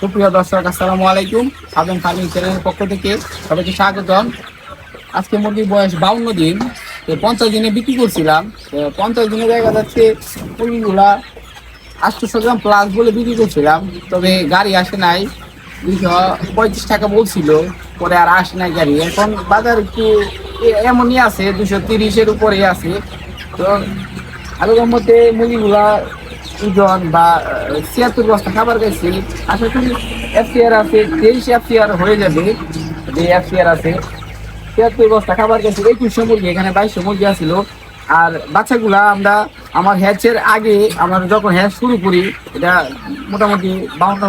সুপ্রিয় দর্শক, আসসালামু আলাইকুম। সাধন ফার্মিং চ্যানেলের পক্ষ থেকে সবাইকে স্বাগতম। আজকে মুরগির বয়স বাউন্ন দিন। তো পঞ্চাশ দিনে বিক্রি করছিলাম। পঞ্চাশ দিনে দেখা যাচ্ছে মুরগিগুলা আটশোশো গ্রাম প্লাস বলে বিক্রি করছিলাম। তবে গাড়ি আসে নাই। দুইশো পঁয়ত্রিশ টাকা বলছিল। পরে আর আসে নাই গাড়ি। এখন বাজার একটু এমনই আছে। দুশো তিরিশের উপরে আছে। তো আলুর মধ্যে মুরগিগুলা ওজন বা ছিয়াত্তর বস্তা খাবার গেছি আশা করি এফসিআর আছে তেইশ এফসিআর হয়ে যাবে। যে এফসিআর আছে, ছিয়াত্তর বস্তা খাবার গেছে একুশশো মুরগি, এখানে বাইশশো মুরগি আসছিল আর বাচ্চাগুলা আমরা, আমার হ্যাচের আগে আমার যখন হ্যাচ শুরু করি, এটা মোটামুটি বাউন্ন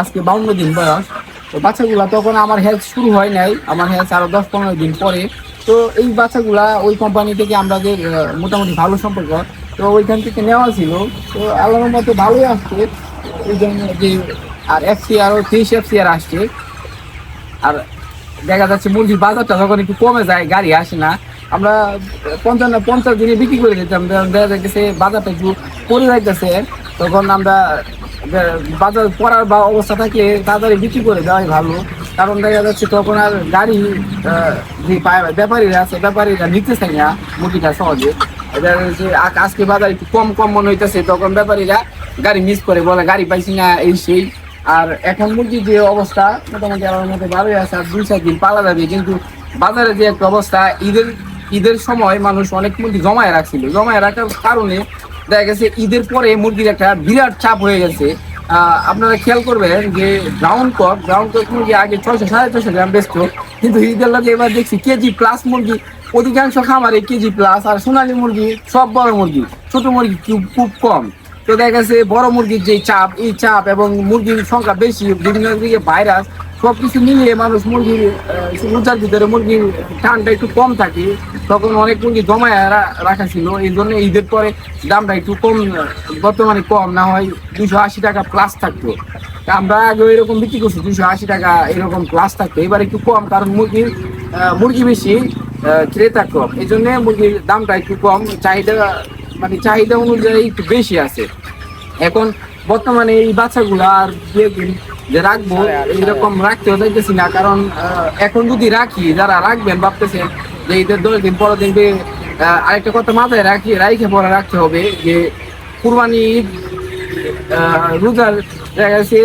আজকে বাউন্ন দিন বয়স। তো বাচ্চাগুলা তখন আমার হেলথ শুরু হয় নাই, আমার হেলথ আরও দশ পনেরো দিন পরে। তো এই বাচ্চাগুলা ওই কোম্পানি থেকে আমাদের মোটামুটি ভালো সম্পর্ক তো ওইখান থেকে নেওয়া ছিল। তো আল্লাহর মতো ভালোই আসছে। ওই জন্য যে আর এফসি আরও তেইশ এফসি আর আসছে। আর দেখা যাচ্ছে মুরগির বাজারটা যখন একটু কমে যায়, গাড়ি আসে না। আমরা পঞ্চান্ন, পঞ্চাশ দিনে বিক্রি করে দিতাম। দেখা- যাচ্ছে বাজারটা একটু পড়ে যাইতেছে। তখন আমরা বাজার পড়ার বা অবস্থা থাকে তাড়াতাড়ি বিক্রি করে দেওয়াই ভালো। কারণ দেখা যাচ্ছে তখন আর গাড়ি যে ব্যাপারীরা আছে, ব্যাপারীরা নিতে চায় না মুরগিটা সহজে। আজকে বাজার একটু কম কম মনে হইতেছে, তখন ব্যাপারীরা গাড়ি মিস করে বলে, গাড়ি পাইছি না, এই সেই। আর এখন মুরগির যে অবস্থা মোটামুটি আমার মধ্যে ভালোই আছে, আর দুই, চার দিন পালা যাবে। কিন্তু বাজারে যে একটা অবস্থা, ঈদের ঈদের সময় মানুষ অনেক মুরগি জমায় রাখছিল। জমায় রাখার কারণে দেখা গেছে, ঈদের পরে মুরগির একটা বিরাট চাপ হয়ে গেছে। আপনারা খেয়াল করবেন যে ব্রাউন কক ব্রাউন কক মুরগি আগে ছয়শো, সাড়ে ছয়শো গ্রাম বেচত। কিন্তু ঈদের লাগে এবার দেখছি, কেজি প্লাস মুরগি অধিকাংশ খামারে কেজি প্লাস আর সোনালী মুরগি, সব বড় মুরগি, ছোট মুরগি খুব কম। তো দেখা গেছে বড় মুরগির যে চাপ, এই চাপ এবং মুরগির সংখ্যা বেশি, বিভিন্ন দিকে ভাইরাস সবকিছু মিলিয়ে মানুষ মুরগির রোজার ভিতরে মুরগির টানটা একটু কম থাকে। তখন অনেক মুরগি জমায় রাখা ছিল। এই জন্য ঈদের পরে দামটা একটু কম, বর্তমানে কম, না হয় দুশো আশি টাকা প্লাস থাকতো। আমরা আগে এরকম বিক্রি করছি দুশো আশি টাকা এরকম প্লাস থাকতো। এবার একটু কম, কারণ মুরগির মুরগি বেশি ক্রেতা কম এই জন্য মুরগির দামটা একটু কম চাহিদা মানে চাহিদা অনুযায়ী একটু বেশি আছে। এখন বর্তমানে এই বাচ্চাগুলো আর যে রাখব এরকম রাখতেও চাইতেছি না কারণ এখন যদি রাখি যারা রাখবেন ভাবতেছেন যে ঈদের দশ দিন পরের দিন আরেকটা কথা মাথায় রাখি রাইখে পরে রাখতে হবে যে কুরবানি রোজার দেখা গেছে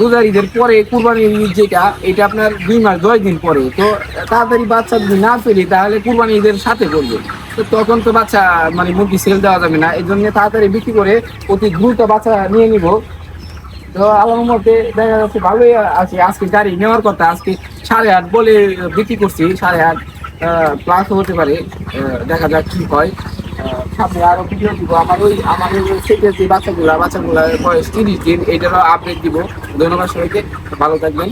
রোজার ঈদের পরে কুরবানির ঈদ যেটা, এটা আপনার দুই মাস, দশ দিন পরে। তো তাড়াতাড়ি বাচ্চা যদি না ফেলি তাহলে কুরবানি ঈদের সাথে করবে। তো তখন তো বাচ্চা মানে মুরগি সেল দেওয়া যাবে না। এই জন্য তাড়াতাড়ি বিক্রি করে অতি দ্রুত বাচ্চা নিয়ে নিব। তো আমার মতে দেখা যাচ্ছে ভালোই আছে। আজকে গাড়ি নেওয়ার কথা, আজকে সাড়ে আট বলে বিক্রি করছি, সাড়ে আট প্লাস হতে পারে দেখা যাক কি হয়। সামনে আরও ভিডিও দিব। আমার ওই ওই সেটের যে বাচ্চাগুলা বাচ্চাগুলা বয়স তিরিশ দিন এটারও আপডেট দিব। ধন্যবাদ সবাইকে। ভালো থাকবেন।